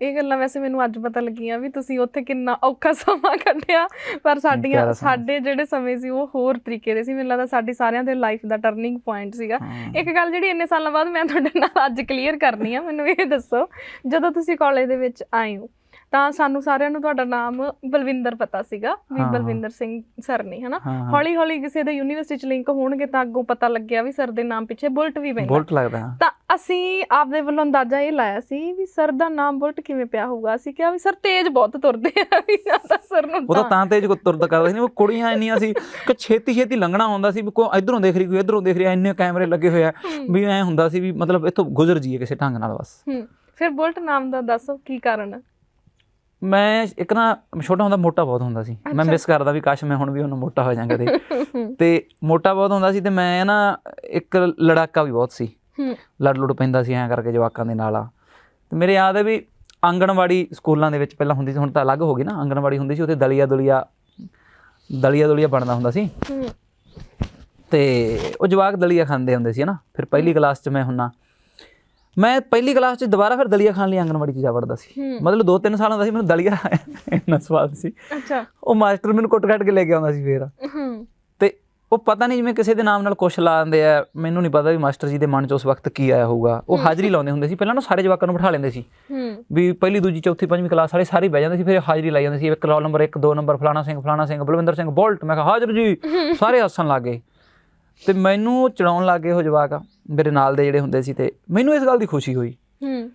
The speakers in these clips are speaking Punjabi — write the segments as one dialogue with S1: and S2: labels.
S1: ਇਹ ਗੱਲਾਂ ਵੈਸੇ ਮੈਨੂੰ ਅੱਜ ਪਤਾ ਲੱਗੀਆਂ ਵੀ ਤੁਸੀਂ ਉੱਥੇ ਕਿੰਨਾ ਔਖਾ ਸਮਾਂ ਕੱਢਿਆ ਪਰ ਸਾਡੀਆਂ। ਸਾਡੇ ਜਿਹੜੇ ਸਮੇਂ ਸੀ ਉਹ ਹੋਰ ਤਰੀਕੇ ਦੇ ਸੀ ਮੈਨੂੰ ਲੱਗਦਾ ਸਾਡੀ ਸਾਰਿਆਂ ਦੇ ਲਾਈਫ ਦਾ ਟਰਨਿੰਗ ਪੁਆਇੰਟ ਸੀਗਾ। ਇੱਕ ਗੱਲ ਜਿਹੜੀ ਇੰਨੇ ਸਾਲਾਂ ਬਾਅਦ ਮੈਂ ਤੁਹਾਡੇ ਨਾਲ ਅੱਜ ਕਲੀਅਰ ਕਰਨੀ ਆ ਮੈਨੂੰ ਇਹ ਦੱਸੋ ਜਦੋਂ ਤੁਸੀਂ ਕਾਲਜ ਦੇ ਵਿੱਚ ਆਏ ਹੋ ਤਾਂ ਸਾਨੂੰ ਸਾਰਿਆਂ ਨੂੰ ਤੁਹਾਡਾ ਨਾਮ ਬਲਵਿੰਦਰ ਪਤਾ ਸੀਗਾ ਵੀ। ਬਲਵਿੰਦਰ ਸਿੰਘ ਸਰ ਨੇ ਹਨਾ। ਹੌਲੀ ਹੌਲੀ ਕਿਸੇ ਦੇ ਯੂਨੀਵਰਸਿਟੀ ਚ ਲਿੰਕ ਹੋਣਗੇ ਤਾਂ ਅੱਗੋਂ ਪਤਾ ਲੱਗਿਆ ਵੀ ਸਰ ਦੇ ਨਾਮ ਪਿੱਛੇ ਬੁਲਟ ਵੀ ਪੈਂਦਾ
S2: ਬੁਲਟ ਲੱਗਦਾ।
S1: ਤਾਂ ਅਸੀਂ ਆਪਦੇ ਵੱਲੋਂ ਅੰਦਾਜ਼ਾ ਇਹ ਲਾਇਆ ਸੀ ਵੀ ਸਰ ਦਾ ਨਾਮ ਬੁਲਟ ਕਿਵੇਂ ਪਿਆ ਹੋਊਗਾ ਅਸੀਂ ਕਿਹਾ ਵੀ ਸਰ ਤੇਜ਼ ਬਹੁਤ ਤੁਰਦੇ ਆ ਵੀ ਤਾਂ ਸਰ ਨੂੰ
S2: ਉਹ ਤਾਂ ਤਾਂ ਤੇਜ ਤੁਰਦਾ ਕਰਦਾ ਸੀ ਨਾ ਉਹ ਕੁੜੀਆਂ ਇੰਨੀਆਂ ਸੀ ਕਿ ਛੇਤੀ ਛੇਤੀ ਲੰਘਣਾ ਹੁੰਦਾ ਸੀ ਵੀ ਕੋਈ ਇਧਰੋਂ ਦੇਖ ਰਹੀ ਕੋਈ ਇਧਰੋਂ ਦੇਖ ਰਹੀ ਇੰਨੇ ਕੈਮਰੇ ਲੱਗੇ ਹੋਏ ਆ ਵੀ ਐ ਹੁੰਦਾ ਸੀ ਵੀ ਮਤਲਬ ਇੱਥੋਂ ਗੁਜ਼ਰ ਜੀਏ ਕਿਸੇ ਢੰਗ ਨਾਲ ਬਸ
S1: ਹੂੰ ਫਿਰ ਬੁਲਟ ਨਾਮ ਦਾ ਦੱਸੋ ਕੀ ਕਾਰਨ ਹੈ
S2: ਮੈਂ ਇੱਕ ਨਾ ਛੋਟਾ ਹੁੰਦਾ ਮੋਟਾ ਬਹੁਤ ਹੁੰਦਾ ਸੀ। ਮੈਂ ਮਿਸ ਕਰਦਾ ਵੀ ਕਾਸ਼ ਮੈਂ ਹੁਣ ਵੀ ਉਹਨੂੰ ਮੋਟਾ ਹੋ ਜਾਵਾਂ ਕਦੇ। ਤੇ ਮੋਟਾ ਬਹੁਤ ਹੁੰਦਾ ਸੀ ਤੇ ਮੈਂ ਨਾ ਇੱਕ ਲੜਾਕਾ ਵੀ ਬਹੁਤ ਸੀ। ਲੜ ਲੁੜ ਪੈਂਦਾ ਸੀ ਐਂ ਕਰਕੇ ਜਵਾਕਾਂ ਦੇ ਨਾਲ ਆ। ਤੇ ਮੇਰੇ ਯਾਦ ਹੈ ਵੀ ਆਂਗਣਵਾੜੀ ਸਕੂਲਾਂ ਦੇ ਵਿੱਚ ਪਹਿਲਾਂ ਹੁੰਦੀ ਸੀ ਹੁਣ ਤਾਂ ਅਲੱਗ ਹੋ ਗਈ ਨਾ। ਆਂਗਣਵਾੜੀ ਹੁੰਦੀ ਸੀ ਉੱਥੇ ਦਲੀਆ ਦੁਲੀਆ ਦਲੀਆ ਦੁਲੀਆ ਬਣਦਾ ਹੁੰਦਾ ਸੀ। ਤੇ ਉਹ ਜਵਾਕ ਦਲੀਆ ਖਾਂਦੇ ਹੁੰਦੇ ਸੀ ਨਾ ਫਿਰ ਪਹਿਲੀ ਕਲਾਸ 'ਚ ਮੈਂ ਹੁੰਨਾ। ਮੈਂ ਪਹਿਲੀ ਕਲਾਸ 'ਚ ਦੁਬਾਰਾ ਫਿਰ ਦਲੀਆ ਖਾਣ ਲਈ ਆਂਗਣਵਾੜੀ 'ਚ ਜਾ ਵੜਦਾ ਸੀ। ਮਤਲਬ 2-3 ਸਾਲਾਂ ਦਾ ਸੀ ਮੈਨੂੰ ਦਲੀਆ ਇੰਨਾ ਸਵਾਦ ਸੀ।
S1: ਅੱਛਾ।
S2: ਉਹ ਮਾਸਟਰ ਮੈਨੂੰ ਕੁੱਟ-ਕੱਟ ਕੇ ਲੈ ਕੇ ਆਉਂਦਾ ਸੀ ਫੇਰ। ਤੇ ਉਹ ਪਤਾ ਨਹੀਂ ਜਿਵੇਂ ਕਿਸੇ ਦੇ ਨਾਮ ਨਾਲ ਕੁਛ ਲਾ ਦਿੰਦੇ ਆ ਮੈਨੂੰ ਨਹੀਂ ਪਤਾ ਵੀ ਮਾਸਟਰ ਜੀ ਦੇ ਮਨ 'ਚ ਉਸ ਵਕਤ ਕੀ ਆਇਆ ਹੋਊਗਾ। ਉਹ ਹਾਜ਼ਰੀ ਲਾਉਂਦੇ ਹੁੰਦੇ ਸੀ ਪਹਿਲਾਂ ਨਾ ਸਾਰੇ ਜਵਾਕਾਂ ਨੂੰ ਬਿਠਾ ਲੈਂਦੇ ਸੀ। ਵੀ ਪਹਿਲੀ ਦੂਜੀ ਚੌਥੀ ਪੰਜਵੀਂ ਕਲਾਸ ਵਾਲੇ ਸਾਰੇ ਬਹਿ ਜਾਂਦੇ ਸੀ ਫਿਰ ਹਾਜ਼ਰੀ ਲਾਈ ਜਾਂਦੇ ਸੀ ਇੱਕ ਰੋਲ ਨੰਬਰ 1 2 ਨੰਬਰ ਫਲਾਣਾ ਸਿੰਘ ਫਲਾਣਾ ਸਿੰਘ ਬਲਵਿੰਦਰ ਸਿੰਘ ਬੋਲਟ। ਮੈਂ ਕਿਹਾ ਹਾਜ਼ਰ ਜੀ ਸਾਰੇ ਹੱਸਣ ਲੱਗੇ ਤੇ ਮੈਨੂੰ ਚੜਾਉਣ ਲੱਗੇ ਉਹ ਜਵਾਕ ਮੇਰੇ ਨਾਲ ਦੇ ਜਿਹੜੇ ਹੁੰਦੇ ਸੀ ਤੇ ਮੈਨੂੰ ਇਸ ਗੱਲ ਦੀ ਖੁਸ਼ੀ ਹੋਈ।
S1: ਹੂੰ।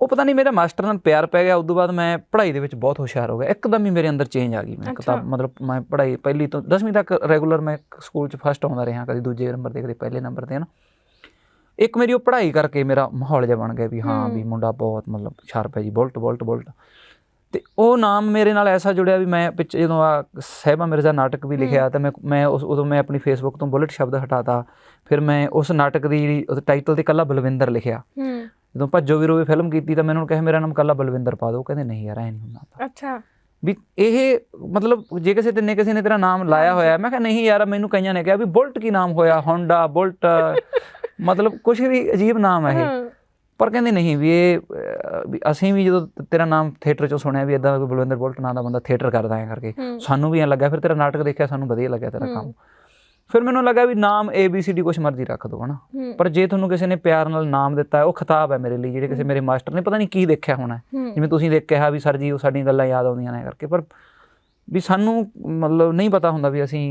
S2: ਉਹ ਪਤਾ ਨਹੀਂ ਮੇਰਾ ਮਾਸਟਰ ਨਾਲ ਪਿਆਰ ਪੈ ਗਿਆ ਉਦੋਂ ਬਾਅਦ ਮੈਂ ਪੜ੍ਹਾਈ ਦੇ ਵਿੱਚ ਬਹੁਤ ਹੁਸ਼ਿਆਰ ਹੋ ਗਿਆ। ਇੱਕਦਮ ਹੀ ਮੇਰੇ ਅੰਦਰ ਚੇਂਜ ਆ ਗਈ ਮੈਂ। ਕਿਤਾਬ ਮਤਲਬ ਮੈਂ ਪੜ੍ਹਾਈ ਪਹਿਲੀ ਤੋਂ 10ਵੀਂ ਤੱਕ ਰੈਗੂਲਰ ਮੈਂ ਸਕੂਲ 'ਚ ਫਸਟ ਆਉਂਦਾ ਰਿਹਾ ਕਦੀ ਦੂਜੇ ਨੰਬਰ ਤੇ ਕਦੀ ਪਹਿਲੇ ਨੰਬਰ ਤੇ ਨਾ ਇੱਕ ਮੇਰੀ ਉਹ ਪੜ੍ਹਾਈ ਕਰਕੇ ਮੇਰਾ ਮਾਹੌਲ ਜਿਹਾ ਬਣ ਗਿਆ ਵੀ ਹਾਂ ਵੀ ਮੁੰਡਾ ਬਹੁਤ ਮਤਲਬ ਸ਼ਾਰਪ ਹੈ ਜੀ ਬੁਲਟ ਬੁਲਟ ਬੁਲਟ। ਤੇ ਉਹ ਨਾਮ ਮੇਰੇ ਨਾਲ ਐਸਾ ਜੁੜਿਆ ਵੀ ਮੈਂ ਪਿੱਛੇ ਜਦੋਂ ਆ ਸਹਿਬਾ ਮਿਰਜ਼ਾ ਨਾਟਕ ਵੀ ਲਿਖਿਆ ਤਾਂ ਮੈਂ ਮੈਂ ਉਸ ਉਦੋਂ ਮੈਂ ਆਪਣੀ ਫੇਸਬੁੱਕ ਤੋਂ ਬੁਲਟ ਸ਼ਬਦ ਹਟਾਤਾ। ਫਿਰ ਮੈਂ ਉਸ ਨਾਟਕ ਦੀ ਜਿਹੜੀ ਟਾਈਟਲ ਤੇ ਕੱਲਾ ਬਲਵਿੰਦਰ ਲਿਖਿਆ।
S1: ਹੂੰ।
S2: ਜਦੋਂ ਭੱਜੋ ਵੀਰੋ ਵੀ ਫਿਲਮ ਕੀਤੀ ਤਾਂ ਮੈਨੂੰ ਕਹੇ ਮੇਰਾ ਨਾਮ ਕੱਲਾ ਬਲਵਿੰਦਰ ਪਾ ਦਿਓ। ਕਹਿੰਦੇ ਨਹੀਂ ਯਾਰ ਐ ਨਹੀਂ ਹੁੰਦਾ।
S1: ਅੱਛਾ।
S2: ਵੀ ਇਹ ਮਤਲਬ ਜੇ ਕਿਸੇ ਤੇ ਨੇ ਕਿਸੇ ਨੇ ਤੇਰਾ ਨਾਮ ਲਾਇਆ ਹੋਇਆ ਮੈਂ ਕਿਹਾ ਨਹੀਂ ਯਾਰ ਮੈਨੂੰ ਕਈਆਂ ਨੇ ਕਿਹਾ ਵੀ ਬੁਲਟ ਕੀ ਨਾਮ ਹੋਇਆ? ਹੋਂਡਾ ਬੁਲਟ ਮਤਲਬ ਕੁਝ ਵੀ ਅਜੀਬ ਨਾਮ ਹੈ ਇਹ। ਪਰ ਕਹਿੰਦੇ ਨਹੀਂ ਵੀ ਇਹ ਅਸੀਂ ਵੀ ਜਦੋਂ ਤੇਰਾ ਨਾਮ ਥੀਏਟਰ 'ਚੋਂ ਸੁਣਿਆ ਵੀ ਇਦਾਂ ਦਾ ਕੋਈ ਬਲਵਿੰਦਰ ਬੁਲਟ ਨਾਂ ਦਾ ਬੰਦਾ ਥੀਏਟਰ ਕਰਦਾ ਹੈ ਕਰਕੇ। ਸਾਨੂੰ ਵੀ ਐਂ ਲੱਗਾ ਫਿਰ ਤੇਰਾ ਨਾਟਕ ਦੇਖਿਆ ਸਾਨੂੰ ਵਧੀਆ ਲੱਗਿਆ ਤੇਰਾ ਕੰਮ। ਫਿਰ ਮੈਨੂੰ ਲੱਗਾ ਵੀ ਨਾਮ A B C D ਕੁਛ ਮਰਜ਼ੀ ਰੱਖ ਦੋ ਹਨਾ। ਪਰ ਜੇ ਤੁਹਾਨੂੰ ਕਿਸੇ ਨੇ ਪਿਆਰ ਨਾਲ ਨਾਮ ਦਿੱਤਾ ਹੈ ਉਹ ਖਿਤਾਬ ਹੈ ਮੇਰੇ ਲਈ ਜਿਹੜੇ ਕਿਸੇ ਮੇਰੇ ਮਾਸਟਰ ਨੇ ਪਤਾ ਨਹੀਂ ਕੀ ਦੇਖਿਆ ਹੋਣਾ। ਜਿਵੇਂ ਤੁਸੀਂ ਦੇਖ ਕਿਹਾ ਵੀ ਸਰ ਜੀ ਉਹ ਸਾਡੀਆਂ ਗੱਲਾਂ ਯਾਦ ਆਉਂਦੀਆਂ ਨੇ ਕਰਕੇ ਪਰ ਵੀ ਸਾਨੂੰ ਮਤਲਬ ਨਹੀਂ ਪਤਾ ਹੁੰਦਾ ਵੀ ਅਸੀਂ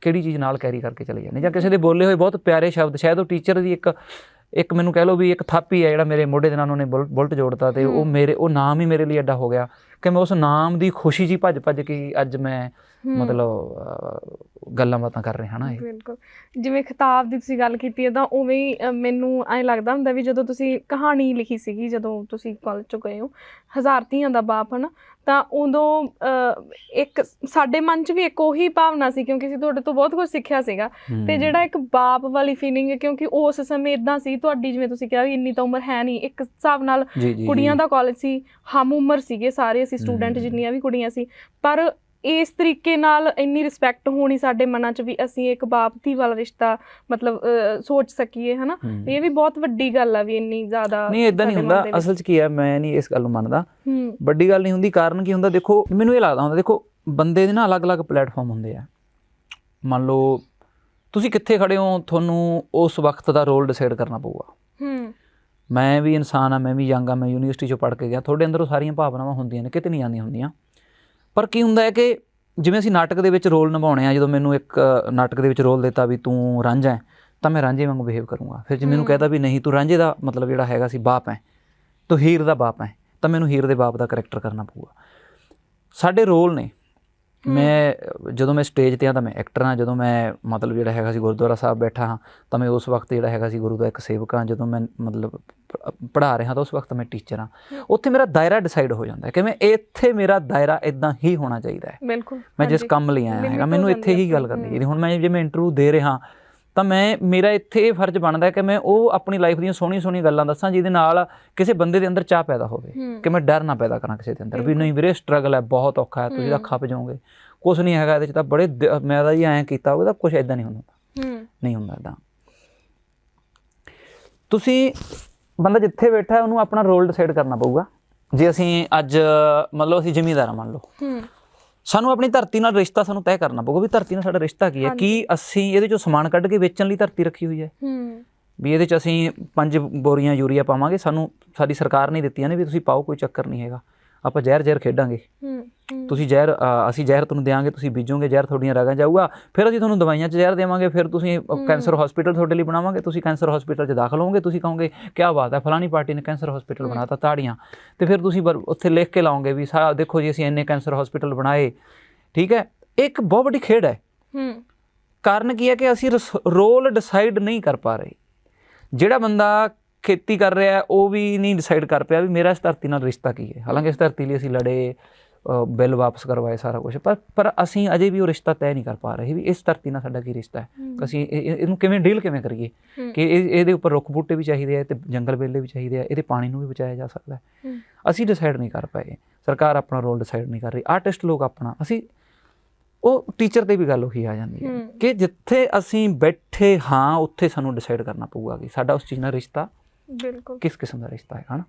S2: ਕਿਹੜੀ ਚੀਜ਼ ਨਾਲ ਕੈਰੀ ਕਰਕੇ ਚਲੇ ਜਾਂਦੇ ਜਾਂ ਕਿਸੇ ਦੇ ਬੋਲੇ ਹੋਏ ਬਹੁਤ ਪਿਆਰੇ ਸ਼ਬਦ ਸ਼ਾਇਦ ਉਹ ਟੀਚਰ ਦੀ ਇੱਕ ਇੱਕ ਮੈਨੂੰ ਕਹਿ ਲਓ ਵੀ ਇੱਕ ਥਾਪੀ ਹੈ ਜਿਹੜਾ ਮੇਰੇ ਮੋਢੇ ਦੇ ਨਾਲ ਉਹਨੇ ਬੁਲ- ਬੁਲਟ ਜੋੜਤਾ ਤੇ ਉਹ ਮੇਰੇ ਉਹ ਨਾਮ ਹੀ ਮੇਰੇ ਲਈ ਐਡਾ ਹੋ ਗਿਆ। ਕਿ ਮੈਂ ਉਸ ਨਾਮ ਦੀ ਖੁਸ਼ੀ ਹੀ ਭੱਜ ਭੱਜ ਕੇ ਅੱਜ ਮੈਂ ਮਤਲਬ ਗੱਲਾਂ ਬਾਤਾਂ ਕਰ ਰਿਹਾ ਨਾ ਇਹ?
S1: ਬਿਲਕੁਲ। ਜਿਵੇਂ ਖਿਤਾਬ ਦੀ ਤੁਸੀਂ ਗੱਲ ਕੀਤੀ ਹੈ ਤਾਂ ਉਵੇਂ ਹੀ ਮੈਨੂੰ ਐਂ ਲੱਗਦਾ ਹੁੰਦਾ ਵੀ ਜਦੋਂ ਤੁਸੀਂ ਕਹਾਣੀ ਲਿਖੀ ਸੀਗੀ ਜਦੋਂ ਤੁਸੀਂ ਕਾਲਜ ਚੋਂ ਗਏ ਹੋ ਹਜ਼ਾਰ ਧੀਆਂ ਦਾ ਬਾਪ ਹਨਾ ਤਾਂ ਉਦੋਂ ਇੱਕ ਸਾਡੇ ਮਨ 'ਚ ਵੀ ਇੱਕ ਉਹੀ ਭਾਵਨਾ ਸੀ ਕਿਉਂਕਿ ਅਸੀਂ ਤੁਹਾਡੇ ਤੋਂ ਬਹੁਤ ਕੁਝ ਸਿੱਖਿਆ ਸੀਗਾ। ਤੇ ਜਿਹੜਾ ਇੱਕ ਬਾਪ ਵਾਲੀ ਫੀਲਿੰਗ ਹੈ ਕਿਉਂਕਿ ਉਸ ਸਮੇਂ ਇਦਾਂ ਸੀ ਤੁਹਾਡੀ ਜਿਵੇਂ ਤੁਸੀਂ ਕਿਹਾ ਵੀ ਇੰਨੀ ਤਾਂ ਉਮਰ ਹੈ ਨਹੀਂ ਇੱਕ ਹਿਸਾਬ ਨਾਲ
S2: ਜੀ ਜੀ
S1: ਕੁੜੀਆਂ ਦਾ ਕਾਲਜ ਸੀ ਹਮ ਉਮਰ ਸੀਗੇ ਸਾਰੇ ਅਸੀਂ ਸਟੂਡੈਂਟ ਜਿੰਨੀਆਂ ਵੀ ਕੁੜੀਆਂ ਸੀ। ਪਰ ਇਸ ਤਰੀਕੇ ਨਾਲ ਇੰਨੀ ਰਿਸਪੈਕਟ ਹੋਣੀ ਸਾਡੇ ਮਨਾਂ 'ਚ ਵੀ ਅਸੀਂ ਇੱਕ ਬਾਪ ਧੀ ਵਾਲਾ ਰਿਸ਼ਤਾ ਮਤਲਬ ਸੋਚ ਸਕੀਏ ਹਨਾ। ਇਹ ਵੀ ਬਹੁਤ ਵੱਡੀ ਗੱਲ ਆ ਵੀ ਇੰਨੀ ਜ਼ਿਆਦਾ
S2: ਨਹੀਂ ਇਦਾਂ ਨਹੀਂ ਹੁੰਦਾ।
S1: ਦੇ।
S2: ਅਸਲ 'ਚ ਕੀ ਹੈ ਮੈਂ ਨਹੀਂ ਇਸ ਗੱਲ ਨੂੰ ਮੰਨਦਾ। ਵੱਡੀ ਗੱਲ ਨਹੀਂ ਹੁੰਦੀ ਕਾਰਨ ਕੀ ਹੁੰਦਾ? ਦੇਖੋ ਮੈਨੂੰ ਇਹ ਲੱਗਦਾ ਹੁੰਦਾ ਦੇਖੋ ਬੰਦੇ ਦੇ ਨਾ ਅਲੱਗ-ਅਲੱਗ ਪਲੇਟਫਾਰਮ ਹੁੰਦੇ ਆ। ਮੰਨ ਲਓ ਤੁਸੀਂ ਕਿੱਥੇ ਖੜੇ ਹੋ ਤੁਹਾਨੂੰ ਉਸ ਵਕਤ ਦਾ ਰੋਲ ਡਿਸਾਈਡ ਕਰਨਾ ਪਊਗਾ।
S1: ਹੂੰ।
S2: ਮੈਂ ਵੀ ਇਨਸਾਨ ਆ ਮੈਂ ਵੀ ਯੰਗ ਆ ਮੈਂ ਯੂਨੀਵਰਸਿਟੀ ਚੋਂ ਪੜ੍ਹ ਕੇ ਗਿਆ। ਤੁਹਾਡੇ ਅੰਦਰ ਉਹ ਸਾਰੀਆਂ ਭਾਵਨਾਵਾਂ ਹੁੰਦੀਆਂ ਨੇ ਕਿਤੇ ਨਹੀਂ ਜਾਂਦੀਆਂ ਹੁੰਦੀਆਂ। ਪਰ ਕੀ ਹੁੰਦਾ ਹੈ ਕਿ ਜਿਵੇਂ ਅਸੀਂ ਨਾਟਕ ਦੇ ਵਿੱਚ ਰੋਲ ਨਿਭਾਉਣੇ ਆ ਜਦੋਂ ਮੈਨੂੰ ਇੱਕ ਨਾਟਕ ਦੇ ਵਿੱਚ ਰੋਲ ਦਿੱਤਾ ਵੀ ਤੂੰ ਰਾਂਝਾ ਹੈ ਤਾਂ ਮੈਂ ਰਾਂਝੇ ਵਾਂਗੂ ਬਿਹੇਵ ਕਰੂੰਗਾ। ਫਿਰ ਜੇ ਮੈਨੂੰ ਕਹਿਤਾ ਵੀ ਨਹੀਂ ਤੂੰ ਰਾਂਝੇ ਦਾ ਮਤਲਬ ਜਿਹੜਾ ਹੈਗਾ ਸੀ ਬਾਪ ਹੈ ਤੂੰ ਹੀਰ ਦਾ ਬਾਪ ਹੈ ਤਾਂ ਮੈਨੂੰ ਹੀਰ ਦੇ ਬਾਪ ਦਾ ਕਰੈਕਟਰ ਕਰਨਾ ਪਊਗਾ। ਸਾਡੇ ਰੋਲ ਨੇ ਮੈਂ ਜਦੋਂ ਮੈਂ ਸਟੇਜ ਤੇ ਆ ਤਾਂ ਮੈਂ ਐਕਟਰ ਹਾਂ ਜਦੋਂ ਮੈਂ ਮਤਲਬ ਜਿਹੜਾ ਹੈਗਾ ਸੀ ਗੁਰਦੁਆਰਾ ਸਾਹਿਬ ਬੈਠਾ ਹਾਂ ਤਾਂ ਮੈਂ ਉਸ ਵਕਤ ਜਿਹੜਾ ਹੈਗਾ ਸੀ ਗੁਰੂ ਦਾ ਇੱਕ ਸੇਵਕ ਹਾਂ ਜਦੋਂ ਮੈਂ ਮਤਲਬ ਪੜ੍ਹਾ ਰਿਹਾ ਤਾਂ ਉਸ ਵਕਤ ਮੈਂ ਟੀਚਰ ਹਾਂ। ਉੱਥੇ ਮੇਰਾ ਦਾਇਰਾ ਡਿਸਾਈਡ ਹੋ ਜਾਂਦਾ ਹੈ ਕਿ ਮੈਂ ਇੱਥੇ ਮੇਰਾ ਦਾਇਰਾ ਇਦਾਂ ਹੀ ਹੋਣਾ ਚਾਹੀਦਾ ਹੈ।
S1: ਬਿਲਕੁਲ
S2: ਮੈਂ ਜਿਸ। ਕੰਮ ਲਈ ਆਇਆ ਹੈਗਾ ਮੈਨੂੰ ਇੱਥੇ ਹੀ ਗੱਲ। ਕਰਨੀ ਚਾਹੀਦੀ ਹੁਣ ਮੈਂ ਜੇ ਮੈਂ ਇੰਟਰਵਿਊ ਦੇ ਰਿਹਾ ਤਾਂ ਮੈਂ ਮੇਰਾ ਇੱਥੇ ਇਹ ਫਰਜ਼ ਬਣਦਾ ਕਿ ਮੈਂ ਉਹ ਆਪਣੀ ਲਾਈਫ ਦੀਆਂ ਸੋਹਣੀ ਸੋਹਣੀ ਗੱਲਾਂ ਦੱਸਾਂ ਜਿਹਦੇ ਨਾਲ ਕਿਸੇ ਬੰਦੇ ਦੇ ਅੰਦਰ ਚਾਹ ਪੈਦਾ ਹੋਵੇ। ਕਿ ਮੈਂ ਡਰ ਨਾ ਪੈਦਾ ਕਰਾਂ ਕਿਸੇ ਦੇ ਅੰਦਰ ਵੀ ਨਹੀਂ ਵੀਰੇ ਸਟਰਗਲ ਹੈ ਬਹੁਤ ਔਖਾ ਹੈ ਤੁਸੀਂ ਤਾਂ ਖੱਪ ਜਾਓਗੇ। ਕੁਝ ਨਹੀਂ ਹੈਗਾ ਇਹਦੇ ਚ ਤਾਂ ਬੜੇ ਮੈਂ ਤਾਂ ਜੀ ਐਂ ਕੀਤਾ ਹੋਵੇ ਤਾਂ ਕੁਝ ਐਦਾਂ ਨਹੀਂ ਹੁੰਦਾ। ਨਹੀਂ ਹੁੰਦਾ ਇਦਾਂ ਤੁਸੀਂ ਬੰਦਾ ਜਿੱਥੇ ਬੈਠਾ ਹੈ ਉਹਨੂੰ ਆਪਣਾ ਰੋਲ ਡਿਸਾਈਡ ਕਰਨਾ ਪਊਗਾ। ਜੇ ਅਸੀਂ ਅੱਜ ਮੰਨ ਲਓ ਅਸੀਂ ਜ਼ਿਮੀਂਦਾਰ ਮੰਨ ਲਓ।
S1: ਹੂੰ।
S2: ਸਾਨੂੰ ਆਪਣੀ ਧਰਤੀ ਨਾਲ ਰਿਸ਼ਤਾ ਸਾਨੂੰ ਤੈਅ ਕਰਨਾ ਪਊਗਾ ਵੀ ਧਰਤੀ ਨਾਲ ਸਾਡਾ ਰਿਸ਼ਤਾ ਕੀ ਹੈ ਕੀ ਅਸੀਂ ਇਹਦੇ ਚੋਂ ਸਮਾਨ ਕੱਢ ਕੇ ਵੇਚਣ ਲਈ ਧਰਤੀ ਰੱਖੀ ਹੋਈ ਹੈ।
S1: ਹੂੰ।
S2: ਵੀ ਇਹਦੇ ਚ ਅਸੀਂ ਪੰਜ ਬੋਰੀਆਂ ਯੂਰੀਆ ਪਾਵਾਂਗੇ ਸਾਨੂੰ ਸਾਡੀ ਸਰਕਾਰ ਨੇ ਦਿੱਤੀਆਂ ਨੇ ਵੀ ਤੁਸੀਂ ਪਾਓ ਕੋਈ ਚੱਕਰ ਨਹੀਂ ਹੈਗਾ। ਆਪਾਂ ਜ਼ਹਿਰ ਜ਼ਹਿਰ ਖੇਡਾਂਗੇ।
S1: ਹੂੰ ਹੂੰ।
S2: ਤੁਸੀਂ ਜ਼ਹਿਰ ਅਸੀਂ ਜ਼ਹਿਰ ਤੁਹਾਨੂੰ ਦੇਵਾਂਗੇ ਤੁਸੀਂ ਬੀਜੋਗੇ ਜ਼ਹਿਰ ਤੁਹਾਡੀਆਂ ਰਗਾਂ ਜਾਊਗਾ। ਫਿਰ ਅਸੀਂ ਤੁਹਾਨੂੰ ਦਵਾਈਆਂ 'ਚ ਜ਼ਹਿਰ ਦੇਵਾਂਗੇ ਫਿਰ ਤੁਸੀਂ ਕੈਂਸਰ ਹਸਪੀਟਲ ਤੁਹਾਡੇ ਲਈ ਬਣਾਵਾਂਗੇ ਤੁਸੀਂ ਕੈਂਸਰ ਹਸਪੀਟਲ 'ਚ ਦਾਖਲ ਹੋਵੋਗੇ ਤੁਸੀਂ ਕਹੋਗੇ ਕੀ ਬਾਤ ਹੈ ਫਲਾਨੀ ਪਾਰਟੀ ਨੇ ਕੈਂਸਰ ਹਸਪੀਟਲ ਬਣਾਤਾ ਤਾੜੀਆਂ। ਤੇ ਫਿਰ ਤੁਸੀਂ ਉੱਥੇ ਲਿਖ ਕੇ ਲਾਓਗੇ ਵੀ ਸਾ ਦੇਖੋ ਜੀ ਅਸੀਂ ਇੰਨੇ ਕੈਂਸਰ ਹਸਪੀਟਲ ਬਣਾਏ। ਠੀਕ ਹੈ? ਇੱਕ ਬਹੁਤ ਵੱਡੀ ਖੇਡ ਹੈ।
S1: ਹੂੰ।
S2: ਕਾਰਨ ਕੀ ਹੈ ਕਿ ਅਸੀਂ ਰੋਲ ਡਿਸਾਈਡ ਨਹੀਂ ਕਰ ਪਾ ਰਹੇ। ਜਿਹੜਾ ਬੰਦਾ ਖੇਤੀ ਕਰ ਰਿਹਾ ਉਹ ਵੀ ਨਹੀਂ ਡਿਸਾਈਡ ਕਰ ਪਿਆ ਵੀ ਮੇਰਾ ਇਸ ਧਰਤੀ ਨਾਲ ਰਿਸ਼ਤਾ ਕੀ ਹੈ। ਹਾਲਾਂਕਿ ਇਸ ਧਰਤੀ ਲਈ ਅਸੀਂ ਲੜੇ ਬਿੱਲ ਵਾਪਸ ਕਰਵਾਏ ਸਾਰਾ ਕੁਝ ਪਰ ਪਰ ਅਸੀਂ ਅਜੇ ਵੀ ਉਹ ਰਿਸ਼ਤਾ ਤੈਅ ਨਹੀਂ ਕਰ ਪਾ ਰਹੇ ਵੀ ਇਸ ਧਰਤੀ ਨਾਲ ਸਾਡਾ ਕੀ ਰਿਸ਼ਤਾ ਹੈ। ਅਸੀਂ ਇਹ- ਇਹ- ਇਹਨੂੰ ਕਿਵੇਂ ਡੀਲ ਕਿਵੇਂ ਕਰੀਏ। ਕਿ ਇਹ ਇਹਦੇ ਉੱਪਰ ਰੁੱਖ ਬੂਟੇ ਵੀ ਚਾਹੀਦੇ ਆ ਤੇ ਜੰਗਲ ਵੇਲੇ ਵੀ ਚਾਹੀਦੇ ਆ ਇਹਦੇ ਪਾਣੀ ਨੂੰ ਵੀ ਬਚਾਇਆ ਜਾ ਸਕਦਾ ਹੈ। ਅਸੀਂ ਡਿਸਾਈਡ ਨਹੀਂ ਕਰ ਪਾਏ। ਸਰਕਾਰ ਆਪਣਾ ਰੋਲ ਡਿਸਾਈਡ ਨਹੀਂ ਕਰ ਰਹੀ। ਆਰਟਿਸਟ ਲੋਕ ਆਪਣਾ। ਅਸੀਂ ਉਹ ਟੀਚਰ ਤੇ ਵੀ ਗੱਲ ਉਹੀ ਆ ਜਾਂਦੀ
S1: ਹੂੰ।
S2: ਕਿ ਜਿੱਥੇ ਅਸੀਂ ਬੈਠੇ ਹਾਂ ਉੱਥੇ ਸਾਨੂੰ ਡਿਸਾਈਡ ਕਰਨਾ ਪਊਗਾ ਕਿ ਸਾਡਾ ਉਸ ਚੀਜ਼ ਨਾਲ ਰਿਸ਼ਤਾ
S1: ਬਿਲਕੁਲ।
S2: ਕਿਸ ਕਿਸਮ ਦਾ ਰਿਸ਼ਤਾ ਹੈ ਹਨਾ?